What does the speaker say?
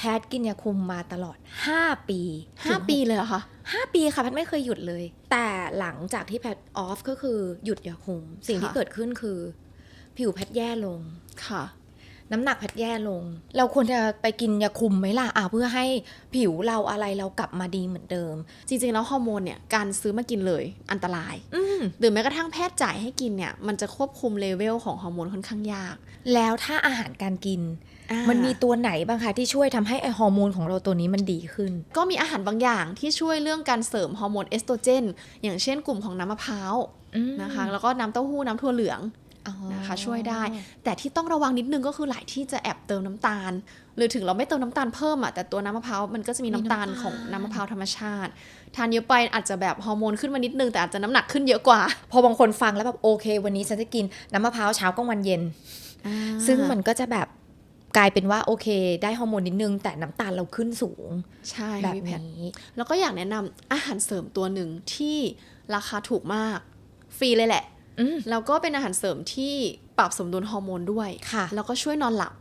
แพทย์กินยาคุมมาตลอด 5 ปีห้าถึงปีเลยเหรอคะห้าปีค่ะแพทย์ไม่เคยหยุดเลย แต่หลังจากที่แพทย์ออฟก็คือหยุดยาคุม สิ่งที่ค่ะเกิดขึ้นคือ ผิวแพทย์แย่ลงค่ะ น้ำหนักแพทย์แย่ลง เราควรจะไปกินยาคุมไหมล่ะอะเพื่อให้ผิวเราอะไรเรากลับมาดีเหมือนเดิม จริงๆแล้วฮอร์โมนเนี่ยการซื้อมากินเลยอันตราย อืม หรือแม้กระทั่งแพทย์จ่ายให้กินเนี่ย มันจะควบคุมเลเวลของฮอร์โมนค่อนข้างยาก แล้วถ้าอาหารการกินอ่ามันมีตัวไหนบ้างคะที่ช่วยทำให้ไอฮอร์โมนของเราตัวนี้มันดีขึ้น ก็มีอาหารบางอย่างที่ช่วยเรื่องการเสริมฮอร์โมนเอสโตรเจน อย่างเช่นกลุ่มของน้ำมะพร้าวอืมนะคะ แล้วก็น้ำเต้าหู้น้ำถั่วเหลืองอ๋อ นะคะช่วยได้ แต่ที่ต้องระวังนิดนึงก็คือหลายที่จะแอบเติมน้ำตาล หรือถึงเราไม่เติมน้ำตาลเพิ่มอะแต่ตัวน้ำมะพร้าวมันก็จะมีน้ำตาลของน้ำมะพร้าวธรรมชาติ ทานเยอะไปอาจจะแบบฮอร์โมนขึ้นมานิดนึงแต่อาจจะน้ำหนักขึ้นเยอะกว่า พอบางคนฟังแล้วแบบโอเค วันนี้ฉันจะกินน้ำมะพร้าวเช้ากลางวันเย็น ซึ่งมันก็จะแบบกลายเป็นว่าโอเค ได้ฮอร์โมนนิดนึง แต่น้ำตาลเราขึ้นสูง ใช่แบบพี่แพทนี้ แล้วก็อยากแนะนำอาหารเสริมตัวหนึ่งที่ราคาถูกมาก ฟรีเลยแหละอืม แล้วก็เป็นอาหารเสริมที่ปรับสมดุลฮอร์โมนด้วยค่ะแล้วก็ช่วยนอนหลับ